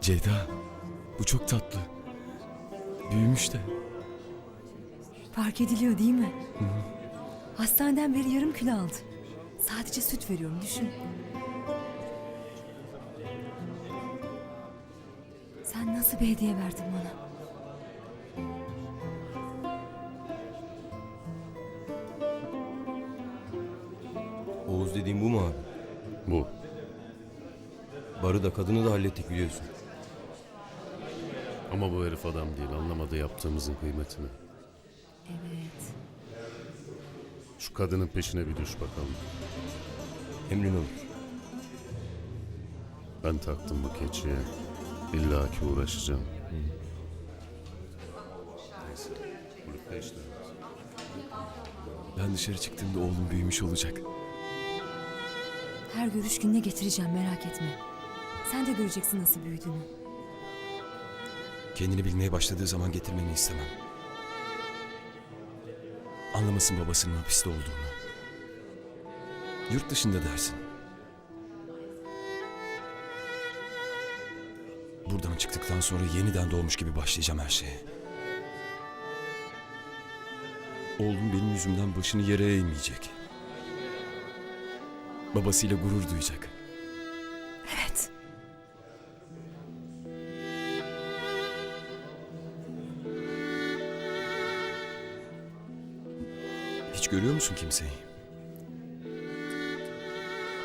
Ceyda, bu çok tatlı. Büyümüş de. Fark ediliyor değil mi? Hastaneden beri yarım kilo aldı. Sadece süt veriyorum düşün. Sen nasıl bir hediye verdin bana? Oğuz dediğim bu mu abi? Bu. Barı da kadını da hallettik biliyorsun. Ama bu herif adam değil. Anlamadı yaptığımızın kıymetini. Evet. Şu kadının peşine bir düş bakalım. Emrin olur. Ben taktım bu keçiye. İlla ki uğraşacağım. Neyse. Kulüpte işte. Ben dışarı çıktığımda oğlum büyümüş olacak. Her görüş gününe getireceğim merak etme. Sen de göreceksin nasıl büyüdüğünü. Kendini bilmeye başladığı zaman getirmeni istemem. Anlamasın babasının hapiste olduğunu. Yurt dışında dersin. Buradan çıktıktan sonra yeniden doğmuş gibi başlayacağım her şeye. Oğlum benim yüzümden başını yere eğmeyecek. Babasıyla gurur duyacak. Görüyor musun kimseyi?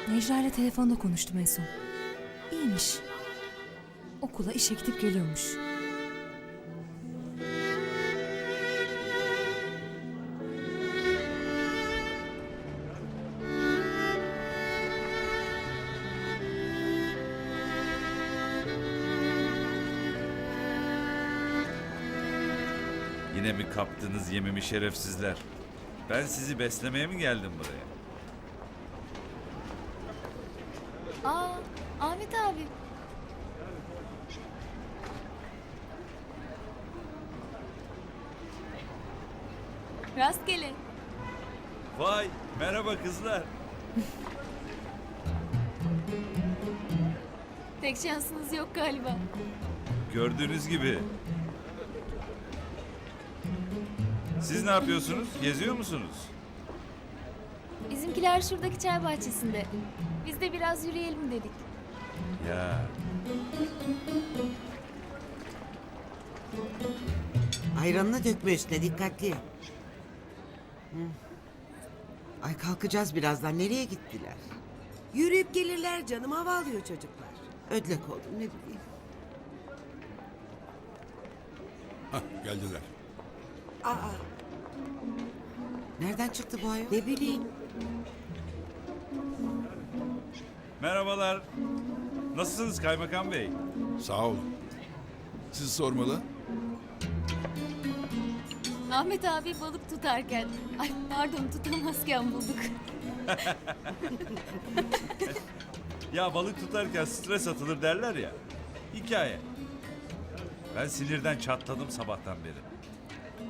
Necla ile telefonda konuştum en son. İyiymiş. Okula işe gidip geliyormuş. Yine mi kaptınız yemimi şerefsizler? Ben sizi beslemeye mi geldim buraya? Aa, Ahmet abi. Rastgele. Vay merhaba kızlar. Tek şansınız yok galiba. Gördüğünüz gibi. Siz ne yapıyorsunuz? Geziyor musunuz? Bizimkiler şuradaki çay bahçesinde. Biz de biraz yürüyelim dedik. Ya Ayranını dökme üstüne dikkatli. Hı. Ay kalkacağız birazdan. Nereye gittiler? Yürüyüp gelirler canım hava alıyor çocuklar. Ödlek oldum ne bileyim. Hah geldiler. Aa Nereden çıktı bu ayol? ne bileyim merhabalar. Nasılsınız kaymakam bey? Sağ olun. Sizi sormalı. Ahmet abi balık tutarken, ay pardon tutamazken bulduk. Ya balık tutarken stres atılır derler ya. Hikaye. Ben sinirden çatladım sabahtan beri.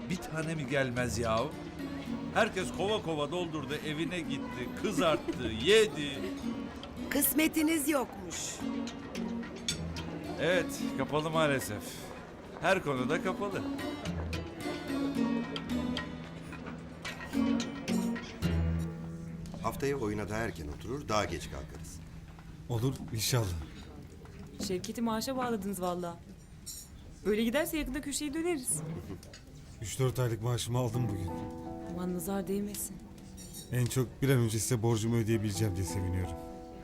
Bir tane mi gelmez yahu? Herkes kova kova doldurdu, evine gitti, kızarttı, yedi. kısmetiniz yokmuş. Evet, kapalı maalesef. Her konuda kapalı. Haftaya oyuna daha erken oturur, daha geç kalkarız. Olur inşallah. Şevket'i maaşa bağladınız valla. Öyle giderse yakında köşeyi döneriz. 3-4 aylık maaşımı aldım bugün. Aman nazar değmesin. En çok bir an önce size borcumu ödeyebileceğim diye seviniyorum.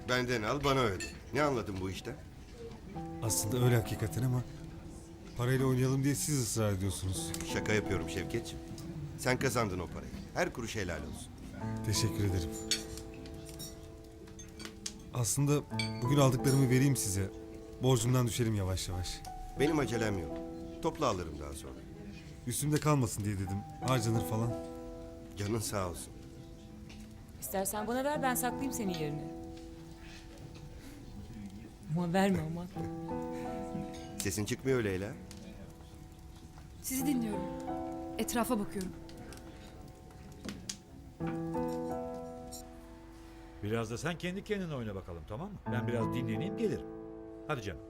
Benden al, bana öde. Ne anladın bu işten? Aslında öyle hakikaten ama parayla oynayalım diye siz ısrar ediyorsunuz. Şaka yapıyorum Şevketciğim. Sen kazandın o parayı. Her kuruş helal olsun. Teşekkür ederim. Aslında bugün aldıklarımı vereyim size. Borcumdan düşelim yavaş yavaş. Benim acelem yok. Topla alırım daha sonra. Üstümde kalmasın diye dedim. Harcanır falan. Canın sağ olsun. İstersen bana ver ben saklayayım senin yerine. Ama verme ama. Sesin çıkmıyor Leyla. Sizi dinliyorum. Etrafa bakıyorum. Biraz da sen kendi kendine oyna bakalım tamam mı? Ben biraz dinleneyim gelirim. Hadi canım.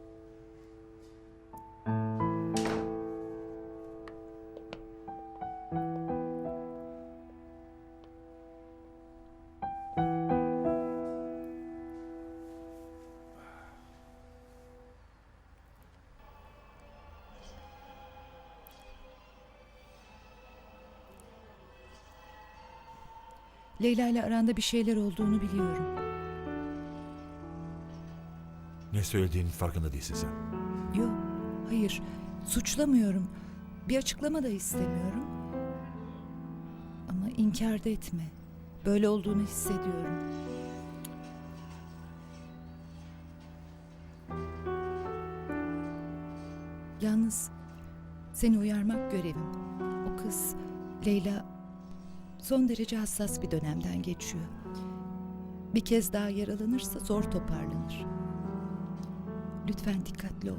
Leyla ile aranda bir şeyler olduğunu biliyorum. Ne söylediğinin farkında değilsin sen. Yok, hayır. Suçlamıyorum. Bir açıklama da istemiyorum. Ama inkar da etme. Böyle olduğunu hissediyorum. Yalnız seni uyarmak görevim. O kız Leyla son derece hassas bir dönemden geçiyor. Bir kez daha yaralanırsa zor toparlanır. Lütfen dikkatli ol.